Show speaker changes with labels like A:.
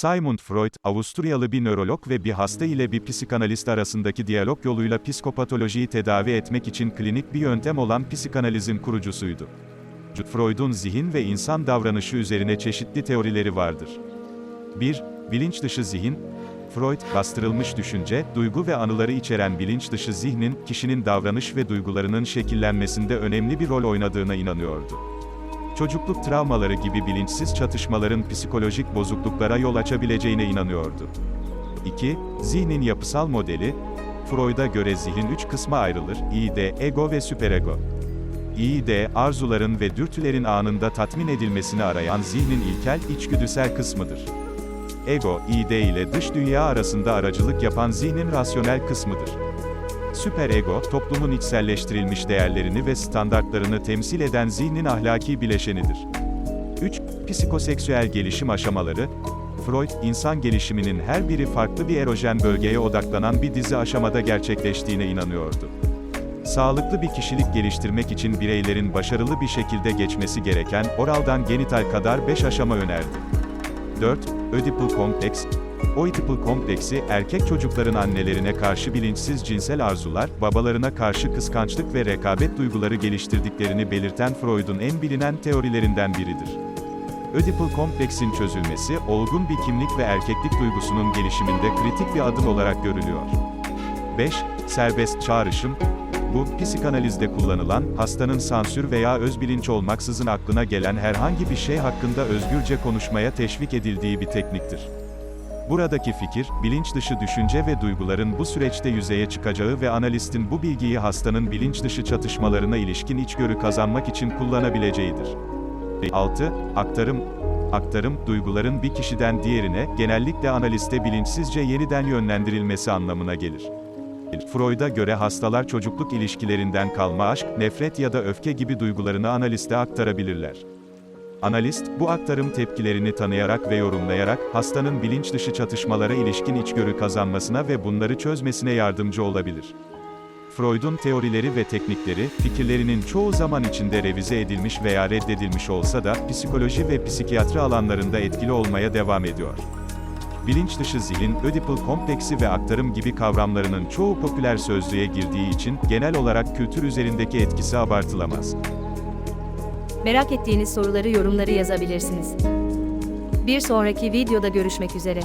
A: Sigmund Freud, Avusturyalı bir nörolog ve bir hasta ile bir psikanalist arasındaki diyalog yoluyla psikopatolojiyi tedavi etmek için klinik bir yöntem olan psikanalizin kurucusuydu. Freud'un zihin ve insan davranışı üzerine çeşitli teorileri vardır. 1. Bilinç dışı zihin, Freud, bastırılmış düşünce, duygu ve anıları içeren bilinç dışı zihnin, kişinin davranış ve duygularının şekillenmesinde önemli bir rol oynadığına inanıyordu. Çocukluk travmaları gibi bilinçsiz çatışmaların psikolojik bozukluklara yol açabileceğine inanıyordu. 2. Zihnin yapısal modeli, Freud'a göre zihin üç kısma ayrılır, İD, ego ve süperego. İD, arzuların ve dürtülerin anında tatmin edilmesini arayan zihnin ilkel, içgüdüsel kısmıdır. Ego, id ile dış dünya arasında aracılık yapan zihnin rasyonel kısmıdır. Süperego, toplumun içselleştirilmiş değerlerini ve standartlarını temsil eden zihnin ahlaki bileşenidir. 3. Psikoseksüel gelişim aşamaları, Freud, insan gelişiminin her biri farklı bir erojen bölgeye odaklanan bir dizi aşamada gerçekleştiğine inanıyordu. Sağlıklı bir kişilik geliştirmek için bireylerin başarılı bir şekilde geçmesi gereken, oraldan genital kadar 5 aşama önerdi. 4. Ödipal kompleks. Oedipal kompleksi, erkek çocukların annelerine karşı bilinçsiz cinsel arzular, babalarına karşı kıskançlık ve rekabet duyguları geliştirdiklerini belirten Freud'un en bilinen teorilerinden biridir. Ödipal kompleksin çözülmesi, olgun bir kimlik ve erkeklik duygusunun gelişiminde kritik bir adım olarak görülüyor. 5. Serbest çağrışım, bu, psikanalizde kullanılan, hastanın sansür veya özbilinç olmaksızın aklına gelen herhangi bir şey hakkında özgürce konuşmaya teşvik edildiği bir tekniktir. Buradaki fikir, bilinç dışı düşünce ve duyguların bu süreçte yüzeye çıkacağı ve analistin bu bilgiyi hastanın bilinç dışı çatışmalarına ilişkin içgörü kazanmak için kullanabileceğidir. 6. Aktarım Aktarım, duyguların bir kişiden diğerine, genellikle analiste bilinçsizce yeniden yönlendirilmesi anlamına gelir. Freud'a göre hastalar çocukluk ilişkilerinden kalma aşk, nefret ya da öfke gibi duygularını analiste aktarabilirler. Analist, bu aktarım tepkilerini tanıyarak ve yorumlayarak, hastanın bilinç dışı çatışmalara ilişkin içgörü kazanmasına ve bunları çözmesine yardımcı olabilir. Freud'un teorileri ve teknikleri, fikirlerinin çoğu zaman içinde revize edilmiş veya reddedilmiş olsa da, psikoloji ve psikiyatri alanlarında etkili olmaya devam ediyor. Bilinç dışı zihin, ödipal kompleksi ve aktarım gibi kavramlarının çoğu popüler sözlüğe girdiği için, genel olarak kültür üzerindeki etkisi abartılamaz.
B: Merak ettiğiniz soruları yorumları yazabilirsiniz. Bir sonraki videoda görüşmek üzere.